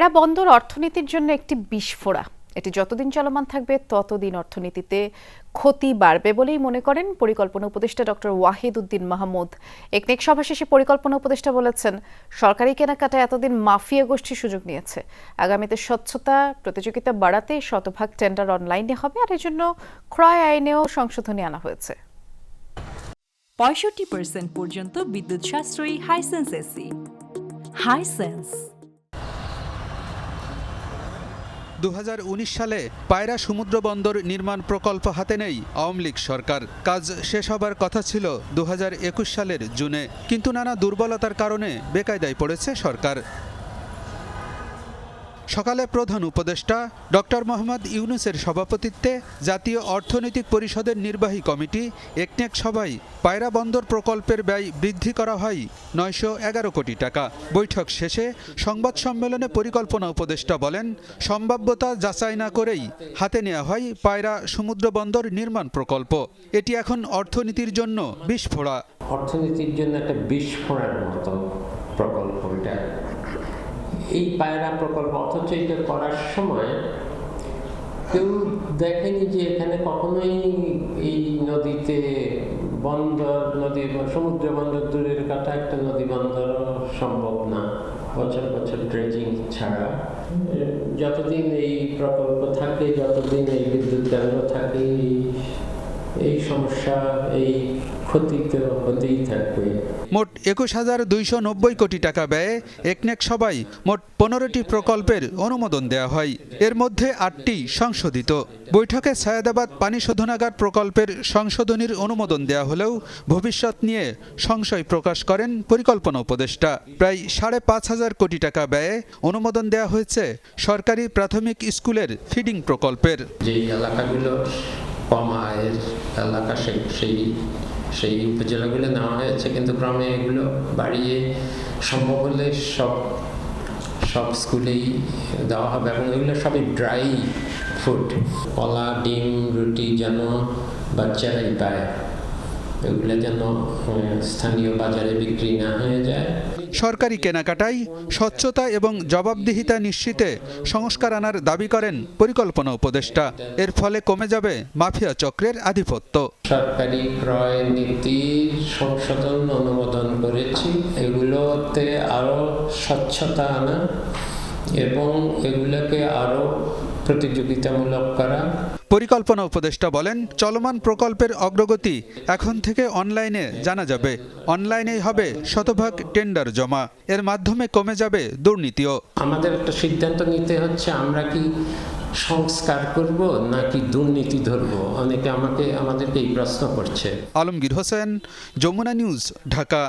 পায়রা বন্দর অর্থনীতির জন্য একটি বিস্ফোরা। এটি যতদিন চলমান থাকবে, ততদিন অর্থনীতিতে ক্ষতি বাড়বে বলেই মনে করেন পরিকল্পনা উপদেষ্টা ডক্টর ওয়াহিদ উদ্দিন মাহমুদ। একনেক সভা শেষে পরিকল্পনা উপদেষ্টা বলেছেন, সরকারি কেনাকাটা এতদিন মাফিয়া গোষ্ঠী সুযোগ নিয়েছে। আগামীতে স্বচ্ছতা প্রতিযোগিতা বাড়াতে শতভাগ টেন্ডার অনলাইনে হবে আর এজন্য ক্রয় আইনেও সংশোধনী আনা হয়েছে। পঁয়ষট্টি পর্যন্ত বিদ্যুৎ সাশ্রয়ী হাইসেন্স এসি হাইসেন্স উনিশ সালে পায়রা সমুদ্র বন্দর নির্মাণ প্রকল্প হাতে নেই আওয়ামী লীগ সরকার। কাজ শেষ হবার কথা ছিল দু হাজার একুশ সালের জুনে। কিন্তু নানা দুর্বলতার কারণে বেকায়দায় পড়েছে সরকার। সকালে প্রধান উপদেষ্টা ডক্টর মোহাম্মদ ইউনুসের সভাপতিত্বে জাতীয় অর্থনৈতিক পরিষদের নির্বাহী কমিটি একনেক সভায় পায়রা বন্দর প্রকল্পের ব্যয় বৃদ্ধি করা হয় নয়শো এগারো কোটি টাকা। বৈঠক শেষে সংবাদ সম্মেলনে পরিকল্পনা উপদেষ্টা বলেন, সম্ভাব্যতা যাচাই না করেই হাতে নেওয়া হয় পায়রা সমুদ্র বন্দর নির্মাণ প্রকল্প। এটি এখন অর্থনীতির জন্য বিস্ফোরা। অর্থনীতির জন্য একটা বিস্ফোরণের মতো প্রকল্প এটা। এই পায়রা প্রকল্প অথচ এটা করার সময় কেউ দেখেনি যে এখানে কখনোই এই নদীতে বন্দর, নদী সমুদ্র বন্দর দূরের কথা একটা নদী বন্দর সম্ভব না, বছর বছর ড্রেজিং ছাড়া। যতদিন এই প্রকল্প থাকে, যতদিন এই বিদ্যুৎ কেন্দ্র থাকে এই- সমস্যা এই ক্ষতি তো হতেই থাকবে। মোট একুশ হাজার দুইশো নব্বই কোটি টাকা ব্যয়ে একনেক সবাই মোট পনেরোটি প্রকল্পের অনুমোদন দেওয়া হয়। এর মধ্যে আটটি সংশোধিত। বৈঠকে সায়দাবাদ পানি শোধনাগার প্রকল্পের সংশোধনীর অনুমোদন দেওয়া হলেও ভবিষ্যৎ নিয়ে সংশয় প্রকাশ করেন পরিকল্পনা উপদেষ্টা। প্রায় সাড়ে পাঁচ হাজার কোটি টাকা ব্যয়ে অনুমোদন দেওয়া হয়েছে সরকারি প্রাথমিক স্কুলের ফিডিং প্রকল্পের। যেই এলাকাগুলো কম আয়ের এলাকা, সেই সেই সেই উপজেলাগুলো নেওয়া হয়েছে, কিন্তু ক্রমে এগুলো বাড়িয়ে সম্ভব হলে সব সব স্কুলেই দেওয়া হবে। এবং এগুলো সবই ড্রাই ফুড। কলা, ডিম, রুটি যেন বাচ্চারাই পায়। এগুলো যেন স্থানীয় বাজারে বিক্রি না হয়ে যায়। সরকারি কেনাকাটায় স্বচ্ছতা এবং জবাবদিহিতা নিশ্চিতে সংস্কার আনার দাবি করেন পরিকল্পনা উপদেষ্টা। এর ফলে কমে যাবে মাফিয়া চক্রের আধিপত্য। সরকারি ক্রয় নীতি সংশোধন অনুমোদন করেছি। এগুলোতে আরও স্বচ্ছতা আনা এবং এগুলোকে আরও প্রতিযোগিতামূলক করা। পরিকল্পনা উপদেষ্টা বলেন চলমান প্রকল্পের অগ্রগতি এখন থেকে অনলাইনে জানা যাবে। অনলাইনেই হবে শতভাগ টেন্ডার জমা। এর মাধ্যমে কমে যাবে দুর্নীতিও। আমাদের একটা সিদ্ধান্ত নিতে হচ্ছে আমরা কি সংস্কার করব নাকি দুর্নীতি ধরব? অনেকে আমাকে আমাদেরকে এই প্রশ্ন করছে। আলমগীর হোসেন যমুনা নিউজ ঢাকা।